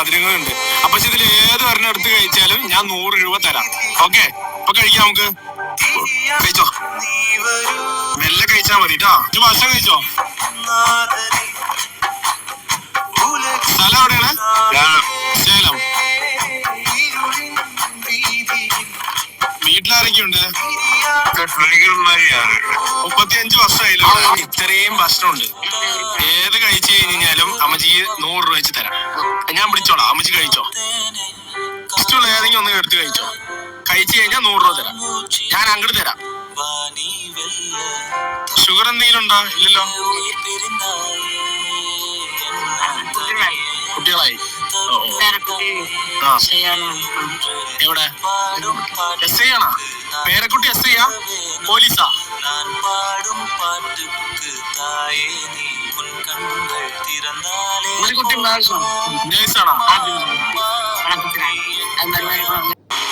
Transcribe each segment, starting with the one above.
മധുരങ്ങളുണ്ട് അപ്പൊ ഇതിൽ ഏത് ഒരെണ്ണം എടുത്ത് കഴിച്ചാലും ഞാൻ നൂറ് രൂപ തരാം. ഓക്കെ അപ്പൊ കഴിക്കാം നമുക്ക്. കഴിച്ചോ? മെല്ലെ കഴിച്ചാ മതി കേട്ടോ ഭക്ഷണം കഴിച്ചോ? സ്ഥലം എവിടെയാണ്? സേലം വീട്ടിലാരൊക്കെയുണ്ട്? മുപ്പത്തിയഞ്ച് വർഷമായില്ല ഇത്രയും ഭക്ഷണമുണ്ട് ഏത് കഴിച്ചു കഴിഞ്ഞാലും അമ്മജി നൂറ് രൂപ വെച്ച് തരാം. ഞാൻ പിടിച്ചോളാം അമ്മജി കഴിച്ചോ? ഇഷ്ടമുള്ള ഏതെങ്കിലും ഒന്ന് എടുത്ത് കഴിച്ചോ? കഴിച്ചു കഴിഞ്ഞാൽ നൂറ് രൂപ തരാം. ഞാൻ അങ്ങോട്ട് തരാം. ഷുഗർ എന്തെങ്കിലും ഉണ്ടോ? ഇല്ലല്ലോ? കുട്ടികളായി? എവിടെ? എസ് ഐ ആണോ? പേരക്കുട്ടി എസ് ഐ ആ? പോലീസാ?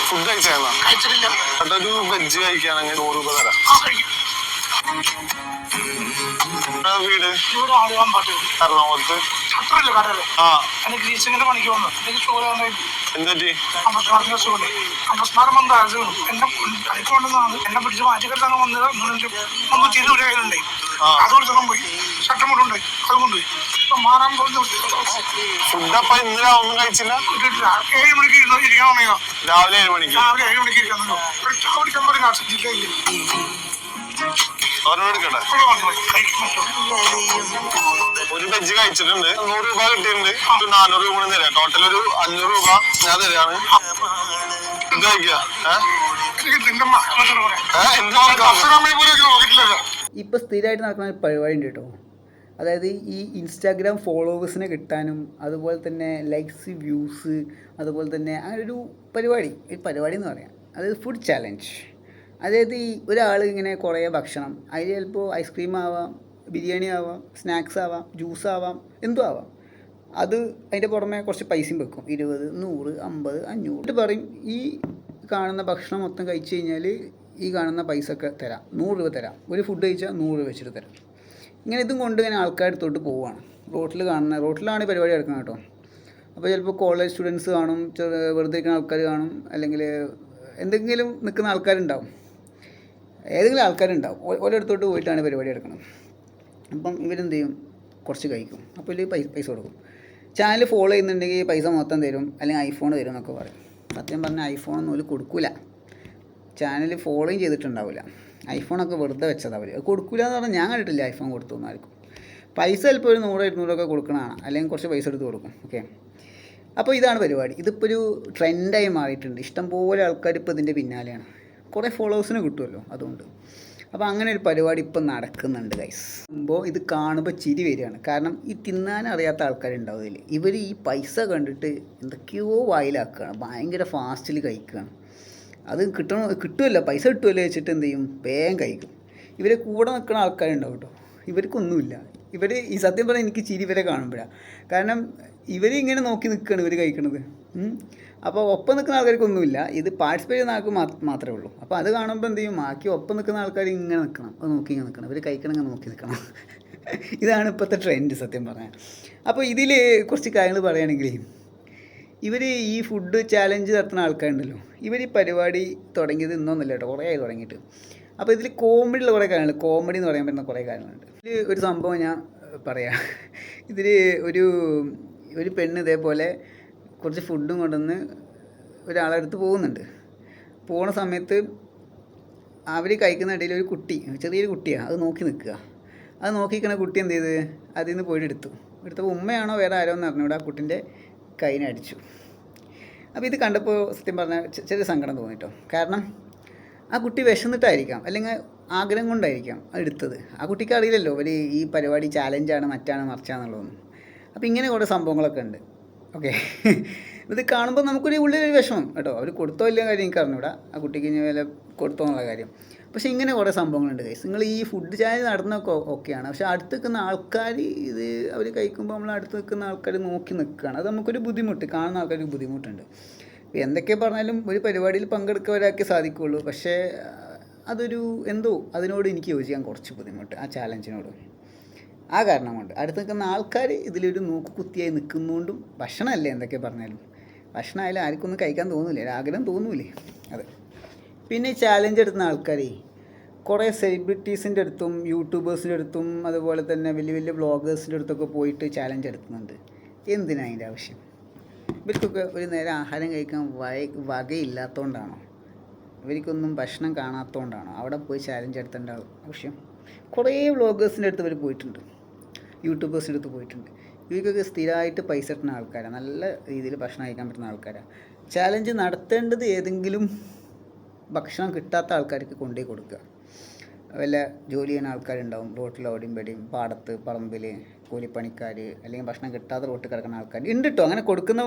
ഫുഡ് കഴിച്ചാണോ കഴിച്ചിട്ടില്ല. അതൊരു വെജ് കഴിക്കുകയാണെങ്കിൽ നൂറ് രൂപ തരാം. വീട്. ഇവിടെ ആളുകാൻ പാട്ട് എറണാകുളത്ത് അത്രയല്ല കടൽ ആ. എനിക്ക് ഗ്രീസിങ്ങിന്റെ പണിക്ക് വന്നു എനിക്ക് വന്നിട്ട് എന്തുപറ്റി? അമ്പത്തിനാറിന് ഷുഗർ അമ്പത്തിനാറ് വന്ന് ആഴ്ചകളും എന്നെ പണിക്ക് കൊണ്ടുവന്നാണ് എന്നെ പിടിച്ച് മാറ്റിക്കെട്ടാണ് വന്നത് തിരി ഒരു കയ്യിലുണ്ടായി. അത് കൊടുത്തു പോയി. ഷട്ടം കൊണ്ടുണ്ടായി അത് കൊണ്ടുപോയി. മാറാൻ പോകുന്ന ഫുഡ് അപ്പൊ രാവിലെ ഒന്നും കഴിച്ചില്ല? കിട്ടിയിട്ടില്ല. ഏഴ് മണിക്ക് ഇരിക്കാൻ രാവിലെ ഏഴ് മണിക്ക്. രാവിലെ ഏഴ് മണിക്ക് ഇരിക്കാൻ ഒരു ചായ കുടിക്കാൻ പോലും ഒരു വെജ് കഴിച്ചിട്ടുണ്ട്. നൂറ് രൂപ കിട്ടിയിട്ടുണ്ട്. ഒരു നാനൂറ് രൂപ തരാം. ടോട്ടൽ ഒരു അഞ്ഞൂറ് രൂപ ഞാൻ തരാണ്. ഇത് കഴിക്കുക ഇപ്പോൾ സ്ഥിരമായിട്ട് നടക്കുന്ന ഒരു പരിപാടി ഉണ്ട് കേട്ടോ. അതായത് ഈ ഇൻസ്റ്റാഗ്രാം ഫോളോവേഴ്സിനെ കിട്ടാനും അതുപോലെ തന്നെ ലൈക്സ് വ്യൂസ് അതുപോലെ തന്നെ അങ്ങനെ ഒരു പരിപാടി. ഒരു പരിപാടി എന്ന് പറയാം. അതായത് ഫുഡ് ചാലഞ്ച് അതായത് ഈ ഒരാൾ ഇങ്ങനെ കുറേ ഭക്ഷണം അതിൽ ചിലപ്പോൾ ഐസ്ക്രീം ആവാം ബിരിയാണി ആവാം സ്നാക്സ് ആവാം ജ്യൂസ് ആവാം എന്തും ആവാം. അത് അതിന്റെ പുറമെ കുറച്ച് പൈസയും വെക്കും. ഇരുപത് നൂറ് അമ്പത് അഞ്ഞൂറ്. എന്നിട്ട് പറയും ഈ കാണുന്ന ഭക്ഷണം മൊത്തം കഴിച്ചു കഴിഞ്ഞാൽ ഈ കാണുന്ന പൈസ ഒക്കെ തരാം. നൂറ് രൂപ തരാം. ഒരു ഫുഡ് കഴിച്ചാൽ നൂറ് രൂപ വെച്ചിട്ട് തരാം. ഇങ്ങനെ ഇതും കൊണ്ട് ഇങ്ങനെ ആൾക്കാർ അടുത്തോട്ട് പോവുകയാണ് റോട്ടിൽ കാണുന്ന റോട്ടിലാണ് ഈ പരിപാടി നടക്കുന്നത് കേട്ടോ. അപ്പോൾ ചിലപ്പോൾ കോളേജ് സ്റ്റുഡൻസ് കാണും വെറുതെ ഇരിക്കുന്ന ആൾക്കാർ കാണും അല്ലെങ്കിൽ എന്തെങ്കിലും നിൽക്കുന്ന ആൾക്കാരുണ്ടാവും. ഏതെങ്കിലും ആൾക്കാരുണ്ടാവും. ഓരോരുത്തോട്ട് ഓരോ പോയിട്ടാണ് പരിപാടി എടുക്കുന്നത് അപ്പം ഇവരെന്ത് ചെയ്യും? കുറച്ച് കഴിക്കും. അപ്പോൾ ഇതിൽ പൈസ പൈസ കൊടുക്കും. ചാനൽ ഫോളോ ചെയ്യുന്നുണ്ടെങ്കിൽ പൈസ മൊത്തം തരും. അല്ലെങ്കിൽ ഐഫോൺ തരും എന്നൊക്കെ പറയും. സത്യം പറഞ്ഞാൽ ഐഫോണൊന്നും ഒരു കൊടുക്കില്ല ചാനൽ ഫോളോയും ചെയ്തിട്ടുണ്ടാവില്ല ഐഫോണൊക്കെ വെറുതെ വെച്ചതാവില്ല അവർ കൊടുക്കില്ല എന്ന് പറഞ്ഞാൽ ഞാൻ കണ്ടിട്ടില്ല ഐഫോൺ കൊടുത്തു ആർക്കും. പൈസ ചിലപ്പോൾ ഒരു നൂറ് ഇരുന്നൂറൊക്കെ കൊടുക്കണതാണ് അല്ലെങ്കിൽ കുറച്ച് പൈസ എടുത്ത് കൊടുക്കും. ഓക്കെ അപ്പോൾ ഇതാണ് പരിപാടി. ഇതിപ്പോൾ ഒരു ട്രെൻഡായി മാറിയിട്ടുണ്ട്. ഇഷ്ടംപോലെ ആൾക്കാർ ഇപ്പോൾ ഇതിന്റെ പിന്നാലെയാണ്. കുറേ ഫോളോവേഴ്സിന് കിട്ടുമല്ലോ അതുകൊണ്ട്. അപ്പോൾ അങ്ങനെ ഒരു പരിപാടി ഇപ്പം നടക്കുന്നുണ്ട് ഗൈസ് അപ്പോൾ ഇത് കാണുമ്പോൾ ചിരി വരികയാണ്. കാരണം ഈ തിന്നാൻ അറിയാത്ത ആൾക്കാരുണ്ടാവും ഇതിൽ ഇവർ ഈ പൈസ കണ്ടിട്ട് എന്തൊക്കെയോ വായിലാക്കുകയാണ്. ഭയങ്കര ഫാസ്റ്റിൽ കഴിക്കുകയാണ്. അത് കിട്ടണ? കിട്ടുമല്ലോ. പൈസ കിട്ടുമല്ലോ വെച്ചിട്ട് എന്ത് ചെയ്യും? വേഗം കഴിക്കും. ഇവരെ കൂടെ നിൽക്കുന്ന ആൾക്കാരുണ്ടാവും കേട്ടോ. ഇവർക്കൊന്നുമില്ല. ഇവർ ഈ സത്യം പറഞ്ഞാൽ എനിക്ക് ചിരി ഇവരെ കാണുമ്പോഴാണ് കാരണം ഇവർ ഇങ്ങനെ നോക്കി നിൽക്കുകയാണ് ഇവർ കഴിക്കണത്. ഉം. അപ്പോൾ ഒപ്പം നിൽക്കുന്ന ആൾക്കാർക്കൊന്നുമില്ല. ഇത് പാർട്ടിസിപ്പേറ്റ് ചെയ്യുന്ന ആൾക്ക് മാത്രം മാത്രമേ ഉള്ളൂ. അപ്പോൾ അത് കാണുമ്പോൾ എന്ത് ചെയ്യും? ബാക്കി ഒപ്പം നിൽക്കുന്ന ആൾക്കാർ ഇങ്ങനെ നിൽക്കണം അത് നോക്കി ഇങ്ങനെ നിൽക്കണം ഇവർ കഴിക്കണം ഇങ്ങനെ നോക്കി നിൽക്കണം ഇതാണ് ഇപ്പോഴത്തെ ട്രെൻഡ് സത്യം പറഞ്ഞാൽ അപ്പോൾ ഇതിൽ കുറച്ച് കാര്യങ്ങൾ പറയുകയാണെങ്കിൽ ഇവർ ഈ ഫുഡ് ചാലഞ്ച് നടത്തുന്ന ആൾക്കാരുണ്ടല്ലോ. ഇവർ ഈ പരിപാടി തുടങ്ങിയത് ഇന്നൊന്നുമില്ല കേട്ടോ. കുറേ ആയി തുടങ്ങിയിട്ട്. അപ്പോൾ ഇതിൽ കോമഡിയുള്ള കുറേ കാര്യങ്ങളുണ്ട് കോമഡി എന്ന് പറയാൻ പറ്റുന്ന കുറേ കാര്യങ്ങളുണ്ട്. ഇതിൽ ഒരു സംഭവം ഞാൻ പറയാം. ഇതിൽ ഒരു ഒരു പെണ്ണ് ഇതേപോലെ കുറച്ച് ഫുഡും കൊണ്ടുവന്ന് ഒരാളെടുത്ത് പോകുന്നുണ്ട്. പോണ സമയത്ത് അവർ കഴിക്കുന്ന ഇടയിൽ ഒരു കുട്ടി ചെറിയൊരു കുട്ടിയാണ് അത് നോക്കി നിൽക്കുക. അത് നോക്കിക്കുന്ന കുട്ടി എന്ത് ചെയ്ത്? അതിൽ നിന്ന് പോയിട്ട് എടുത്തു. എടുത്തപ്പോൾ ഉമ്മയാണോ വേറെ ആരോ എന്ന് അറിഞ്ഞൂടെ ആ കുട്ടിന്റെ കൈനടിച്ചു. അപ്പോൾ ഇത് കണ്ടപ്പോൾ സത്യം പറഞ്ഞാൽ ചെറിയ സങ്കടം തോന്നിട്ടോ. കാരണം ആ കുട്ടി വിശന്നിട്ടായിരിക്കാം അല്ലെങ്കിൽ ആഗ്രഹം കൊണ്ടായിരിക്കാം എടുത്തത്. ആ കുട്ടിക്ക് അറിയില്ലല്ലോ അവർ ഈ പരിപാടി ചാലഞ്ചാണ് മറ്റാണ് മറിച്ചാന്നുള്ളതൊന്നും. അപ്പോൾ ഇങ്ങനെ കുറേ സംഭവങ്ങളൊക്കെ ഉണ്ട്. ഓക്കെ ഇത് കാണുമ്പോൾ നമുക്കൊരു ഉള്ളിലൊരു വിഷമം കേട്ടോ. അവർ കൊടുത്തോ ഇല്ല കാര്യം എനിക്ക് അറിഞ്ഞൂടാ. ആ കുട്ടിക്ക് ഇനി വില കൊടുത്തോ എന്നുള്ള കാര്യം. പക്ഷേ ഇങ്ങനെ കുറേ സംഭവങ്ങളുണ്ട് കൈസ് നിങ്ങൾ ഈ ഫുഡ് ചായ നടന്നൊക്കെ ഓക്കെയാണ് പക്ഷേ അടുത്ത് നിൽക്കുന്ന ആൾക്കാർ ഇത് അവർ കഴിക്കുമ്പോൾ നമ്മൾ അടുത്ത് നിൽക്കുന്ന ആൾക്കാർ നോക്കി നിൽക്കുകയാണ്. അത് നമുക്കൊരു ബുദ്ധിമുട്ട്. കാണുന്ന ആൾക്കാർക്ക് ബുദ്ധിമുട്ടുണ്ട്. എന്തൊക്കെ പറഞ്ഞാലും ഒരു പരിപാടിയിൽ പങ്കെടുക്കുക ഒരാൾക്ക് സാധിക്കുകയുള്ളൂ പക്ഷേ അതൊരു എന്തോ അതിനോട് എനിക്ക് യോജിക്കാൻ കുറച്ച് ബുദ്ധിമുട്ട് ആ ചാലഞ്ചിനോട് ആ കാരണം കൊണ്ട്. അടുത്ത് നിൽക്കുന്ന ആൾക്കാർ ഇതിലൊരു നോക്കുകുത്തിയായി നിൽക്കുന്നതുകൊണ്ടും ഭക്ഷണമല്ലേ എന്തൊക്കെ പറഞ്ഞാലും. ഭക്ഷണമായാലും ആർക്കൊന്നും കഴിക്കാൻ തോന്നൂലേ ഒരു ആഗ്രഹം തോന്നൂലേ. അതെ. പിന്നെ ചാലഞ്ച് എടുക്കുന്ന ആൾക്കാരേ കുറേ സെലിബ്രിറ്റീസിന്റെ അടുത്തും യൂട്യൂബേഴ്സിന്റെ അടുത്തും അതുപോലെ തന്നെ വലിയ വലിയ വ്ളോഗേഴ്സിന്റെ അടുത്തൊക്കെ പോയിട്ട് ചാലഞ്ച് എടുക്കുന്നുണ്ട്. എന്തിനാണ് അതിന്റെ ആവശ്യം? ഇവർക്കൊക്കെ ഒരു നേരം ആഹാരം കഴിക്കാൻ വയ വകയില്ലാത്തതുകൊണ്ടാണോ ഇവർക്കൊന്നും ഭക്ഷണം കാണാത്തതുകൊണ്ടാണോ അവിടെ പോയി ചാലഞ്ച് എടുത്തേണ്ട ആവശ്യം? കുറേ വ്ളോഗേഴ്സിന്റെ അടുത്ത് ഇവർ പോയിട്ടുണ്ട്. യൂട്യൂബേഴ്സിന്റെ അടുത്ത് പോയിട്ടുണ്ട്. ഇവർക്കൊക്കെ സ്ഥിരമായിട്ട് പൈസ കിട്ടുന്ന ആൾക്കാരാണ് നല്ല രീതിയിൽ ഭക്ഷണം കഴിക്കാൻ പറ്റുന്ന ആൾക്കാരാണ് ചാലഞ്ച് നടത്തേണ്ടത് ഏതെങ്കിലും ഭക്ഷണം കിട്ടാത്ത ആൾക്കാർക്ക് കൊണ്ടുപോയി കൊടുക്കുക. വല്ല ജോലി ചെയ്യുന്ന ആൾക്കാരുണ്ടാവും. റോട്ടിൽ ഓടിയും പെടിയും പാടത്ത് പറമ്പിൽ കൂലിപ്പണിക്കാർ അല്ലെങ്കിൽ ഭക്ഷണം കിട്ടാതെ റോട്ടിൽ കിടക്കുന്ന ആൾക്കാർ ഉണ്ട് കേട്ടോ അങ്ങനെ കൊടുക്കുന്ന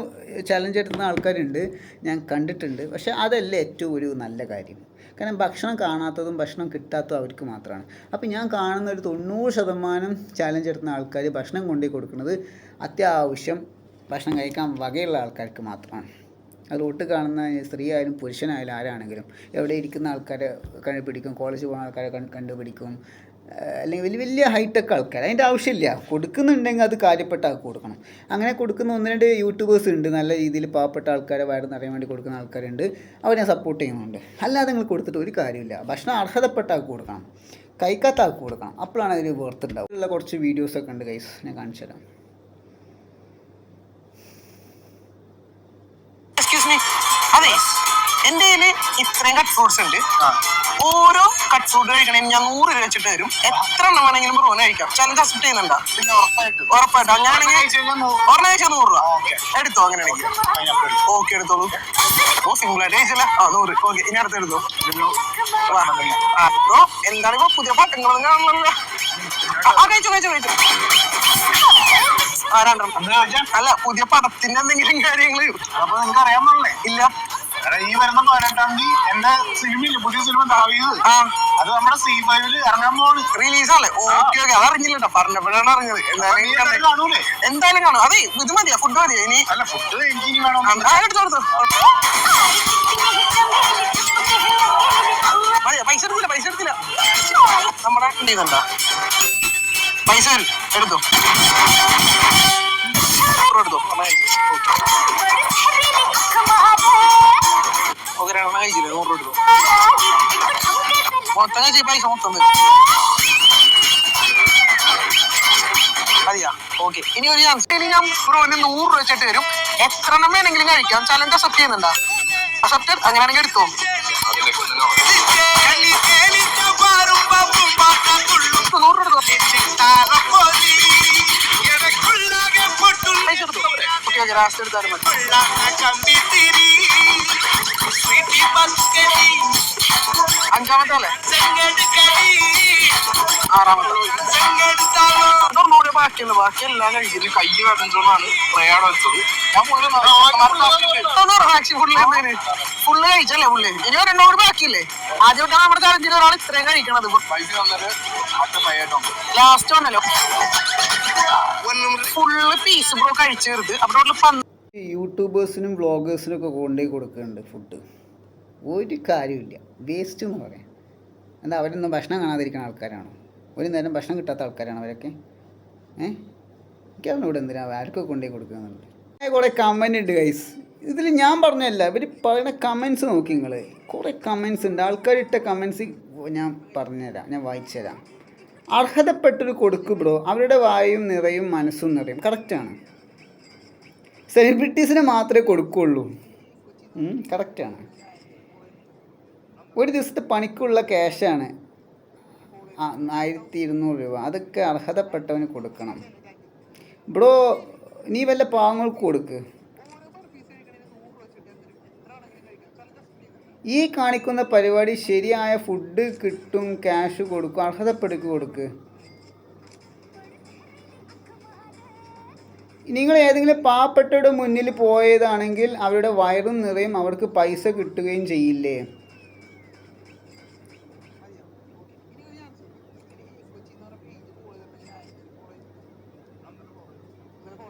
ചലഞ്ച് എടുക്കുന്ന ആൾക്കാരുണ്ട്. ഞാൻ കണ്ടിട്ടുണ്ട്. പക്ഷേ അതല്ല ഏറ്റവും ഒരു നല്ല കാര്യം. കാരണം ഭക്ഷണം കാണാത്തതും ഭക്ഷണം കിട്ടാത്തതും അവർക്ക് മാത്രമാണ്. അപ്പോൾ ഞാൻ കാണുന്ന ഒരു തൊണ്ണൂറ് ശതമാനം ചലഞ്ച് എടുക്കുന്ന ആൾക്കാർ ഭക്ഷണം കൊണ്ടുപോയി കൊടുക്കുന്നത് അത്യാവശ്യം ഭക്ഷണം കഴിക്കാൻ വകയുള്ള ആൾക്കാർക്ക് മാത്രമാണ്. റോട്ട് കാണുന്ന സ്ത്രീ ആയാലും പുരുഷനായാലും ആരാണെങ്കിലും എവിടെ ഇരിക്കുന്ന ആൾക്കാരെ കണ്ടുപിടിക്കും കോളേജ് പോകുന്ന ആൾക്കാരെ കണ്ടുപിടിക്കും. അല്ലെങ്കിൽ വലിയ വലിയ ഹൈടെക് ആൾക്കാർ അതിന്റെ ആവശ്യമില്ല. കൊടുക്കുന്നുണ്ടെങ്കിൽ അത് കാര്യപ്പെട്ട ആൾക്ക് കൊടുക്കണം. അങ്ങനെ കൊടുക്കുന്ന ഒന്ന് രണ്ട് യൂട്യൂബേഴ്സ് ഉണ്ട്. നല്ല രീതിയിൽ പാവപ്പെട്ട ആൾക്കാരെ വയറ് നിറയാൻ വേണ്ടി കൊടുക്കുന്ന ആൾക്കാരുണ്ട്. അവരെ സപ്പോർട്ട് ചെയ്യുന്നുണ്ട്. അല്ലാതെ നിങ്ങൾ കൊടുത്തിട്ട് ഒരു കാര്യമില്ല. ഭക്ഷണം അർഹതപ്പെട്ട ആൾക്ക് കൊടുക്കണം. കഴിക്കാത്ത ആൾക്ക് കൊടുക്കണം. അപ്പോഴാണ് അതിന് വേർത്തുണ്ടാവും ഉള്ള കുറച്ച് വീഡിയോസൊക്കെ ഉണ്ട് ഗൈസ് ഞാൻ കാണിച്ചു തരാം എന്റെ കയ്യിൽ ഇത്രയും കട്ട് ഫ്രൂട്ട്സ് ഉണ്ട്. ഓരോ കട്ട് ഫ്രൂട്ട് കഴിക്കണേ ഞാൻ നൂറ് രൂപ വെച്ചിട്ട് തരും. എത്ര എണ്ണം വേണമെങ്കിലും ബ്രോന് കഴിക്കാം. ചലഞ്ച് അക്സെപ്റ്റ് ചെയ്യുന്നുണ്ടോ? ഉറപ്പായിട്ടും. അങ്ങനെയാണെങ്കിൽ ഒരെണ്ണം കഴിച്ചാൽ നൂറ്. രൂപ. എടുത്തോ അങ്ങനെയാണെങ്കിൽ. ഓക്കെ എടുത്തോളൂ. ഓ സിംഗിൾ ആയിട്ട് കഴിച്ചില്ല. ആ നൂറ്. ഓക്കെ ഇനി അടുത്ത് എടുത്തോ. ബ്രോ എന്താണ് ഇപ്പൊ പുതിയ പട്ടങ്ങളൊന്നും കാണുന്നില്ല ആ, കഴിച്ചു കഴിച്ചു കഴിച്ചു. ആ രണ്ടെണ്ണം. അല്ല പുതിയ പടത്തിന്റെ എന്തെങ്കിലും കാര്യങ്ങൾ അപ്പൊ നിങ്ങൾക്ക് അറിയാൻ പാടില്ലേ? ഇല്ല. ഈ വരുന്ന പതിനെട്ടാം തീയതി എന്റെ സിനിമയിൽ പുതിയ സിനിമ ആ. അത് നമ്മുടെ സി ഫൈവിൽ ഇറങ്ങാൻ പോണ് റിലീസ് ആണല്ലേ? ഓക്കെ ഓക്കെ അതറിഞ്ഞില്ലട്ടോ. പറഞ്ഞപ്പോഴാണ് അറിഞ്ഞത്. എന്തായാലും. കാണൂലേ? എന്തായാലും കാണും. അതെ ഇത് മതിയാ? ഫുഡ് മതിയാ ഇനി? അല്ല ഫുഡ് എനിക്ക് ഇനി വേണം. എടുത്തോ എടുത്തോ. മതിയാ? പൈസ എടുത്തില്ല പൈസ എടുത്തില്ല. നമ്മുടെ ഉണ്ട് പൈസ എടുത്തു? എടുത്തോ. ഓക്കെ രണ്ടെണ്ണം കഴിച്ചില്ലേ നൂറ് രൂപ എടുത്തോ മൊത്തം കഴിച്ച പൈസ മൊത്തം തരും മതിയാ ഓക്കെ ഇനി ഒരു ചാൻസ് ഇനി ഞാൻ ബ്രോന് നൂറ് രൂപ വെച്ചിട്ട് വരും എത്ര എണ്ണം വേണമെങ്കിലും കഴിക്കാം ചലഞ്ച് അക്സെപ്റ്റ് ചെയ്യുന്നുണ്ടോ അക്സെപ്റ്റ് അങ്ങനെയാണെങ്കിൽ എടുത്തോ നൂറ് രൂപ ഓക്കെ ഓക്കെ ലാസ്റ്റ് എടുത്താലും മതി അഞ്ചാമത്തെ ആറാമത്തെ ബാക്കിയുള്ളു ബാക്കി എല്ലാം കഴിച്ചിട്ട് കൈ കടഞ്ചോണ്ടാണ് പ്രയാണം വെച്ചത്. ഞാൻ ഫുള്ള് ഫുള്ള് കഴിച്ചല്ലേ പുള്ളി? ഇനി ഒരെണ്ണം കൂടി ബാക്കിയില്ലേ? ആദ്യമായിട്ടാണ് നമ്മുടെ ചലഞ്ചിൽ ഒരാൾ ഇത്രയും കഴിക്കണത്. ലാസ്റ്റ് വന്നല്ലോ ഫുള്ള് പീസ് ബ്രോ കഴിച്ചു തീർത്ത് അപ്പൊ പന്ത് യൂട്യൂബേഴ്സിനും വ്ളോഗേഴ്സിനും ഒക്കെ കൊണ്ടുപോയി കൊടുക്കുന്നുണ്ട് ഫുഡ്. ഒരു കാര്യമില്ല വേസ്റ്റ് എന്ന് പറയാം. എന്താ അവരൊന്നും ഭക്ഷണം കാണാതിരിക്കുന്ന ആൾക്കാരാണോ? ഒരു നേരം ഭക്ഷണം കിട്ടാത്ത ആൾക്കാരാണ് അവരൊക്കെ? ഏ? എനിക്കാണ് ഇവിടെ എന്തിനാ? ആർക്കൊക്കെ കൊണ്ടുപോയി കൊടുക്കുന്നുണ്ട്? കുറേ കമന്റ് ഉണ്ട് ഗൈസ് ഇതിൽ ഞാൻ പറഞ്ഞല്ല ഇവർ പറയുന്ന കമൻസ് നോക്കി നിങ്ങൾ കുറേ കമൻസ് ഉണ്ട്. ആൾക്കാരിട്ട കമൻസ് ഞാൻ പറഞ്ഞുതരാം. ഞാൻ വായിച്ചു തരാം അർഹതപ്പെട്ടൊരു കൊടുക്കു ബ്രോ അവരുടെ വായും നിറയും മനസ്സും നിറയും. കറക്റ്റാണ് സെലിബ്രിറ്റീസിന് മാത്രമേ കൊടുക്കുള്ളൂ. കറക്റ്റാണ് ഒരു ദിവസത്തെ പണിക്കുള്ള ക്യാഷാണ് ആയിരത്തി ഇരുന്നൂറ് രൂപ. അതൊക്കെ അർഹതപ്പെട്ടവന് കൊടുക്കണം. ബ്രോ നീ വല്ല പാവങ്ങൾക്ക് കൊടുക്ക്. ഈ കാണിക്കുന്ന പരിപാടി ശരിയായ ഫുഡ് കിട്ടും ക്യാഷ് കൊടുക്കും അർഹതപ്പെടുക്ക് കൊടുക്ക്. നിങ്ങൾ ഏതെങ്കിലും പാവപ്പെട്ടവരുടെ മുന്നിൽ പോയതാണെങ്കിൽ അവരുടെ വയറും നിറയും അവർക്ക് പൈസ കിട്ടുകയും ചെയ്യില്ലേ?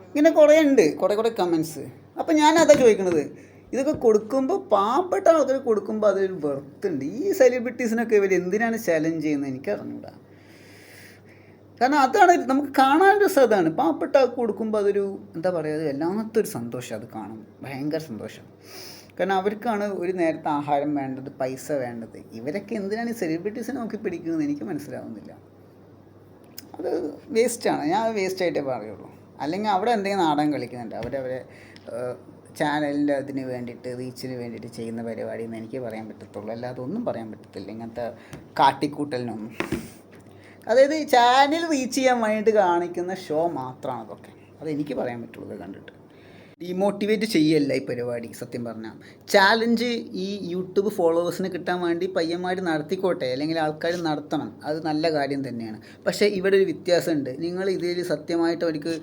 ഇങ്ങനെ കുറേ ഉണ്ട് കുറേ കുറേ കമൻസ് അപ്പം ഞാൻ അതാ ചോദിക്കണത്. ഇതൊക്കെ കൊടുക്കുമ്പോൾ പാവപ്പെട്ട ആൾക്കാർ കൊടുക്കുമ്പോൾ അതൊരു വെർത്തുണ്ട് ഈ സെലിബ്രിറ്റീസിനൊക്കെ ഇവർ എന്തിനാണ് ചലഞ്ച് ചെയ്യുന്നത്? എനിക്ക് അറിഞ്ഞൂടാ കാരണം അതാണ് നമുക്ക് കാണാൻ രസം അതാണ്. പാവപ്പെട്ട കൊടുക്കുമ്പോൾ അതൊരു എന്താ പറയുക അത് വല്ലാത്തൊരു സന്തോഷം അത് കാണും. ഭയങ്കര സന്തോഷം. കാരണം അവർക്കാണ് ഒരു നേരത്തെ ആഹാരം വേണ്ടത് പൈസ വേണ്ടത്. ഇവരൊക്കെ എന്തിനാണ് ഈ സെലിബ്രിറ്റീസിനെ നോക്കി പിടിക്കുന്നത്? എനിക്ക് മനസ്സിലാവുന്നില്ല. അത് വേസ്റ്റാണ്. ഞാൻ വേസ്റ്റായിട്ടേ പറയുള്ളൂ. അല്ലെങ്കിൽ അവിടെ എന്തെങ്കിലും നാടകം കളിക്കുന്നുണ്ട്. അവരവരെ ചാനലിന്റെ അതിന് വേണ്ടിയിട്ട് റീച്ചിന് വേണ്ടിയിട്ട് ചെയ്യുന്ന പരിപാടി എന്ന് എനിക്ക് പറയാൻ പറ്റത്തുള്ളൂ. അല്ലാതെ ഒന്നും പറയാൻ പറ്റത്തില്ല. ഇങ്ങനത്തെ കാട്ടിക്കൂട്ടലിനൊന്നും. അതായത് ചാനൽ റീച്ച് ചെയ്യാൻ വേണ്ടിയിട്ട് കാണിക്കുന്ന ഷോ മാത്രമാണ് അതൊക്കെ അതെനിക്ക് പറയാൻ പറ്റുള്ളൂ കണ്ടിട്ട്. ഡീമോട്ടിവേറ്റ് ചെയ്യല്ല ഈ പരിപാടി സത്യം പറഞ്ഞാൽ ചാലഞ്ച് ഈ യൂട്യൂബ് ഫോളോവേഴ്സിന് കിട്ടാൻ വേണ്ടി പയ്യന്മാർ നടത്തിക്കോട്ടെ അല്ലെങ്കിൽ ആൾക്കാർ നടത്തണം. അത് നല്ല കാര്യം തന്നെയാണ്. പക്ഷേ ഇവിടെ ഒരു വ്യത്യാസമുണ്ട്. നിങ്ങൾ ഇതിൽ സത്യമായിട്ട് അവർക്ക്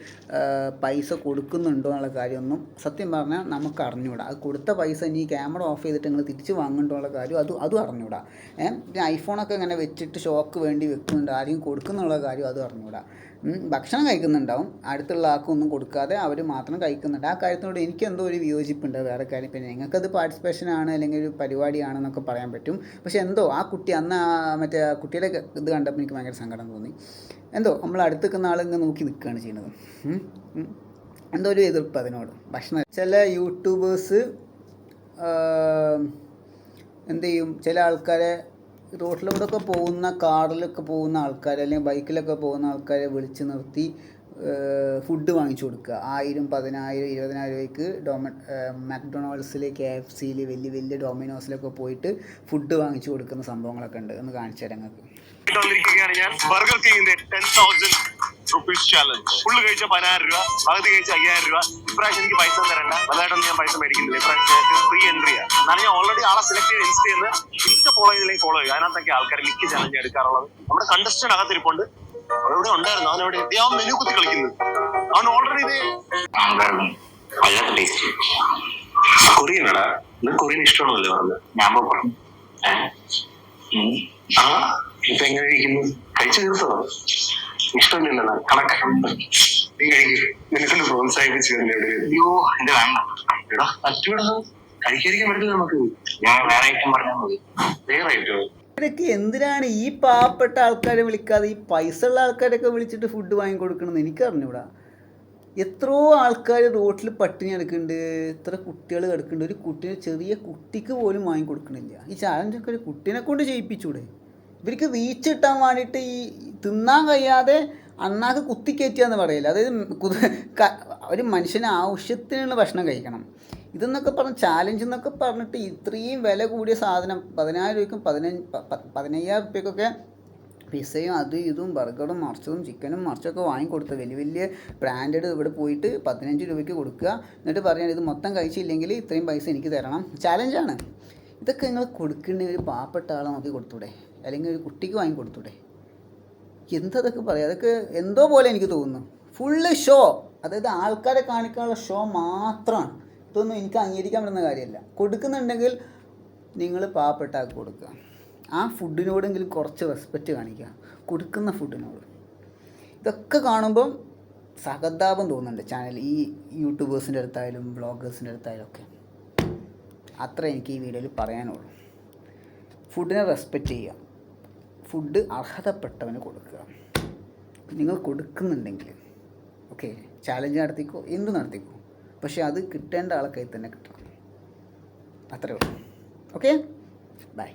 പൈസ കൊടുക്കുന്നുണ്ടോ എന്നുള്ള കാര്യമൊന്നും സത്യം പറഞ്ഞാൽ നമുക്ക് അറിഞ്ഞൂടാ. അത് കൊടുത്ത പൈസ ഇനി ക്യാമറ ഓഫ് ചെയ്തിട്ട് നിങ്ങൾ തിരിച്ച് വാങ്ങുന്നുണ്ടോ എന്നുള്ള കാര്യം അതും അതും അറിഞ്ഞൂടാ. ഏഹ് ഐഫോണൊക്കെ ഇങ്ങനെ വെച്ചിട്ട് ഷോക്ക് വേണ്ടി വെക്കുന്നുണ്ട്. ആരെയും കൊടുക്കുന്നുള്ള കാര്യം അതും അറിഞ്ഞൂടാ. ഭക്ഷണം കഴിക്കുന്നുണ്ടാവും. അടുത്തുള്ള ആൾക്കൊന്നും കൊടുക്കാതെ അവർ മാത്രം കഴിക്കുന്നുണ്ട്. ആ കാര്യത്തിനോട് എനിക്ക് എന്തോ ഒരു വിയോജിപ്പുണ്ട് വേറെ കാര്യം. പിന്നെ നിങ്ങൾക്കത് പാർട്ടിസിപ്പേഷൻ ആണ് അല്ലെങ്കിൽ ഒരു പരിപാടിയാണെന്നൊക്കെ പറയാൻ പറ്റും. പക്ഷേ എന്തോ ആ കുട്ടി അന്ന് മറ്റേ കുട്ടിയുടെ ഇത് കണ്ടപ്പോൾ എനിക്ക് ഭയങ്കര സങ്കടം തോന്നി. എന്തോ നമ്മൾ അടുത്ത് നിൽക്കുന്ന ആളിങ്ങനെ നോക്കി നിൽക്കുകയാണ് ചെയ്യുന്നത്. എന്തോ ഒരു എതിർപ്പ് അതിനോട്. ഭക്ഷണം. ചില യൂട്യൂബേഴ്സ് എന്ത് ചെയ്യും? ചില ആൾക്കാരെ റോഡിലൂടെയൊക്കെ പോകുന്ന കാറിലൊക്കെ പോകുന്ന ആൾക്കാർ അല്ലെങ്കിൽ ബൈക്കിലൊക്കെ പോകുന്ന ആൾക്കാരെ വിളിച്ച് നിർത്തി ഫുഡ് വാങ്ങിച്ചു കൊടുക്കുക. ആയിരം പതിനായിരം ഇരുപതിനായിരം രൂപയ്ക്ക് ഡൊമ മാക്ഡൊണാൾഡ്സിൽ കെ എഫ് സിയിൽ വലിയ വലിയ ഡൊമിനോസിലൊക്കെ പോയിട്ട് ഫുഡ് വാങ്ങിച്ചു കൊടുക്കുന്ന സംഭവങ്ങളൊക്കെ ഉണ്ട്. ഒന്ന് കാണിച്ചു തരാം നിങ്ങൾക്ക്. റുപ്പീസ് ചാലഞ്ച് ഫുള്ള് കഴിച്ച പതിനായിരം രൂപ പകുതി കഴിച്ച അയ്യായിരം രൂപ. ഇപ്രാവശ്യം എനിക്ക് പൈസ തരണ്ട. വലുതായിട്ടൊന്നും ഞാൻ പൈസ മേടിക്കുന്നില്ല. ഇപ്രാവശ്യം ഫ്രീ എൻട്രി ആണ് എന്നാലും ഞാൻ ഓൾറെഡി ആളെ സെലക്ട് ചെയ്ത് ഇൻസ്റ്റ ചെയ്യുന്ന ഇൻസ്റ്റ ഫോളോ ചെയ്തില്ലെങ്കിൽ ഫോളോ ചെയ്യുക അതിനകത്തൊക്കെ ആൾക്കാർ മിക്ക ചാലഞ്ച് എടുക്കാറുള്ളത്. നമ്മുടെ കണ്ടസ്റ്റന്റ് അകത്തിരിപ്പുണ്ട്. അവിടെ ഉണ്ടായിരുന്നു? അവൻ അവിടെ അവൻ മെനു കുത്തി കളിക്കുന്നു. അവൻ ഓൾറെഡി ഇത് വല്ലാത്ത ടേസ്റ്റ് കൊറിയൻ എടാ നിനക്ക് കൊറിയൻ ഇഷ്ടമാണല്ലോ പറഞ്ഞത് ഞാൻ പറഞ്ഞു. ആ? ഇപ്പൊ എങ്ങനെ ഇരിക്കുന്നു? കഴിച്ചു ഇഷ്ടമില്ലല്ലോ. കണക്ക് നീ കഴിക്കും നിനക്കൊന്ന് പ്രോത്സാഹിപ്പിച്ചു തന്നെ ഇവിടെ അയ്യോ എന്റെ വേണ്ട. എടാ പറ്റൂടാ. കഴിക്കാതിരിക്കാൻ പറ്റില്ല നമുക്ക്. ഞാൻ വേറെ ഐറ്റം പറഞ്ഞാൽ മതി. വേറെ ഐറ്റം ഇവരൊക്കെ എന്തിനാണ് ഈ പാവപ്പെട്ട ആൾക്കാരെ വിളിക്കാതെ ഈ പൈസ ഉള്ള ആൾക്കാരൊക്കെ വിളിച്ചിട്ട് ഫുഡ് വാങ്ങി കൊടുക്കണമെന്ന് എനിക്ക് അറിഞ്ഞൂടാ എത്രയോ ആൾക്കാർ റോട്ടിൽ പട്ടിണി കിടക്കുന്നുണ്ട്. എത്ര കുട്ടികൾ കിടക്കുന്നുണ്ട്. ഒരു കുട്ടിയെ ചെറിയ കുട്ടിക്ക് പോലും വാങ്ങി കൊടുക്കണില്ല ഈ ചാലഞ്ചൊക്കെ ഒരു കുട്ടീനെ കൊണ്ട് ചെയ്യിപ്പിച്ചൂടെ? ഇവർക്ക് റീച്ച് കിട്ടാൻ വേണ്ടിയിട്ട് ഈ തിന്നാൻ കഴിയാതെ അണ്ണാക്ക് കുത്തിക്കയറ്റുക പറയില്ല. അതായത് ഒരു മനുഷ്യന് ആവശ്യത്തിനുള്ള ഭക്ഷണം കഴിക്കണം. ഇതെന്നൊക്കെ പറഞ്ഞ് ചാലഞ്ച് എന്നൊക്കെ പറഞ്ഞിട്ട് ഇത്രയും വില കൂടിയ സാധനം പതിനായിരം രൂപയ്ക്കും പതിനഞ്ച് പതിനയ്യായിരം രൂപയ്ക്കൊക്കെ പിസയും അതും ഇതും ബർഗറും മറിച്ചതും ചിക്കനും മറിച്ചൊക്കെ വാങ്ങിക്കൊടുത്ത് വലിയ വലിയ ബ്രാൻഡഡ് ഇവിടെ പോയിട്ട് പതിനഞ്ച് രൂപയ്ക്ക് കൊടുക്കുക. എന്നിട്ട് പറയാൻ ഇത് മൊത്തം കഴിച്ചില്ലെങ്കിൽ ഇത്രയും പൈസ എനിക്ക് തരണം. ചാലഞ്ചാണ് ഇതൊക്കെ നിങ്ങൾ കൊടുക്കേണ്ട ഒരു പാവപ്പെട്ട ആളെ നോക്കി കൊടുത്തൂടെ? അല്ലെങ്കിൽ ഒരു കുട്ടിക്ക് വാങ്ങി കൊടുത്തൂടെ? എന്തതൊക്കെ പറയാം? അതൊക്കെ എന്തോ പോലെ എനിക്ക് തോന്നുന്നു. ഫുള്ള് ഷോ അതായത് ആൾക്കാരെ കാണിക്കാനുള്ള ഷോ മാത്രമാണ്. ഇതൊന്നും എനിക്ക് അംഗീകരിക്കാൻ പറ്റുന്ന കാര്യമല്ല. കൊടുക്കുന്നുണ്ടെങ്കിൽ നിങ്ങൾ പാവപ്പെട്ട ആൾക്ക് കൊടുക്കുക. ആ ഫുഡിനോടെങ്കിലും കുറച്ച് റെസ്പെക്റ്റ് കാണിക്കുക. കൊടുക്കുന്ന ഫുഡിനോട് ഇതൊക്കെ കാണുമ്പം സഹതാപം തോന്നുന്നുണ്ട്. ചാനൽ ഈ യൂട്യൂബേഴ്സിന്റെ അടുത്തായാലും ബ്ലോഗേഴ്സിന്റെ അടുത്തായാലും ഒക്കെ. അത്ര എനിക്ക് ഈ വീഡിയോയിൽ പറയാനുള്ളൂ. ഫുഡിനെ റെസ്പെക്റ്റ് ചെയ്യുക. ഫുഡ് അർഹതപ്പെട്ടവന് കൊടുക്കുക. നിങ്ങൾ കൊടുക്കുന്നുണ്ടെങ്കിൽ ഓക്കെ ചാലഞ്ച് നടത്തിക്കോ എന്ത് നടത്തിക്കോ പക്ഷേ അത് കിട്ടേണ്ട ആളെ കയ്യിൽ തന്നെ കിട്ടണം. അത്രേ ഉള്ളൂ. Okay bye